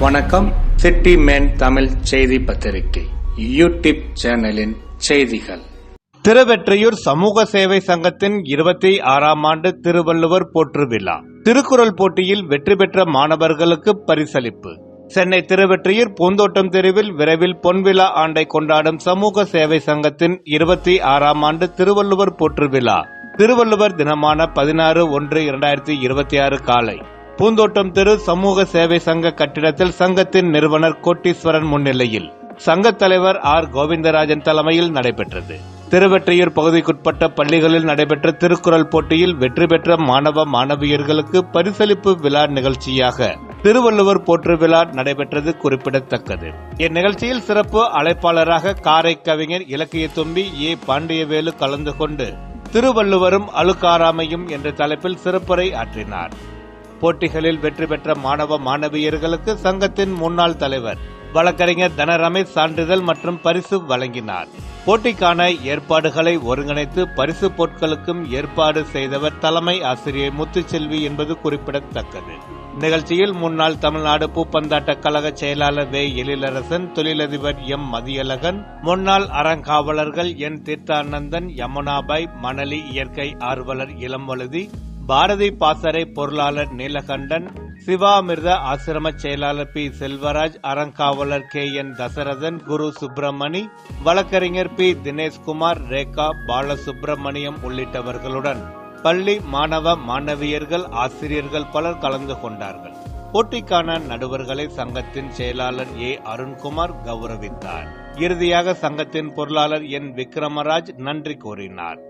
வணக்கம். City man Tamil செய்தி பத்திரிகை யூடியூப் சேனலின் செய்திகள். திருவெற்றியூர் சமூக சேவை சங்கத்தின் இருபத்தி ஆறாம் ஆண்டு திருவள்ளுவர் போற்று விழா. திருக்குறள் போட்டியில் வெற்றி பெற்ற மாணவர்களுக்கு பரிசளிப்பு. சென்னை திருவெற்றியூர் பூந்தோட்டம் தெருவில் விரைவில் பொன்விழா ஆண்டை கொண்டாடும் சமூக சேவை சங்கத்தின் இருபத்தி ஆறாம் ஆண்டு திருவள்ளுவர் போற்று விழா. திருவள்ளுவர் தினமான பதினாறு ஒன்று இரண்டாயிரத்தி இருபத்தி ஆறு காலை. பூந்தோட்டம் தெரு சமூக சேவை சங்க கட்டிடத்தில் சங்கத்தின் நிறுவனர் கோட்டீஸ்வரன் முன்னிலையில் சங்க தலைவர் ஆர். கோவிந்தராஜன் தலைமையில் நடைபெற்றது. திருவெற்றியூர் பகுதிக்குட்பட்ட பள்ளிகளில் நடைபெற்ற திருக்குறள் போட்டியில் வெற்றி பெற்ற மாணவ மாணவியர்களுக்கு பரிசளிப்பு விழா நிகழ்ச்சியாக திருவள்ளுவர் போற்று விழா நடைபெற்றது குறிப்பிடத்தக்கது. இந்நிகழ்ச்சியில் சிறப்பு அழைப்பாளராக காரை கவிஞர் இலக்கிய தும்பி ஏ. பாண்டியவேலு கலந்து கொண்டு திருவள்ளுவரும் அழுக்காராமையும் என்ற தலைப்பில் சிறப்புரை ஆற்றினார். போட்டிகளில் வெற்றி பெற்ற மாணவ மாணவியர்களுக்கு சங்கத்தின் முன்னாள் தலைவர் வழக்கறிஞர் தனரமேஷ் சான்றிதழ் மற்றும் பரிசு வழங்கினார். போட்டிக்கான ஏற்பாடுகளை ஒருங்கிணைத்து பரிசு பொருட்களுக்கும் ஏற்பாடு செய்தவர் தலைமை ஆசிரியர் முத்துச்செல்வி என்பது குறிப்பிடத்தக்கது. நிகழ்ச்சியில் முன்னாள் தமிழ்நாடு பூப்பந்தாட்ட கழக செயலாளர் வே. எழிலரசன் தொழிலதிபர் எம். மதியழகன் முன்னாள் அறங்காவலர்கள் என். தீர்த்தானந்தன் யமுனாபாய் மணலி இயற்கை ஆர்வலர் இளம்வழுதி பாரதி பாசறை பொருளாளர் நீலகண்டன் சிவாமிர்த ஆசிரம செயலாளர் பி. செல்வராஜ் அறங்காவலர் கே. என். தசரதன் குரு சுப்பிரமணி வழக்கறிஞர் பி. தினேஷ்குமார் ரேகா பாலசுப்பிரமணியம் உள்ளிட்டவர்களுடன் பள்ளி மாணவ மாணவியர்கள் ஆசிரியர்கள் பலர் கலந்து கொண்டார்கள். போட்டிக்கான நடுவர்களை சங்கத்தின் செயலாளர் ஏ. அருண்குமார் கௌரவித்தார். இறுதியாக சங்கத்தின் பொருளாளர் என். விக்ரமராஜ் நன்றி கூறினார்.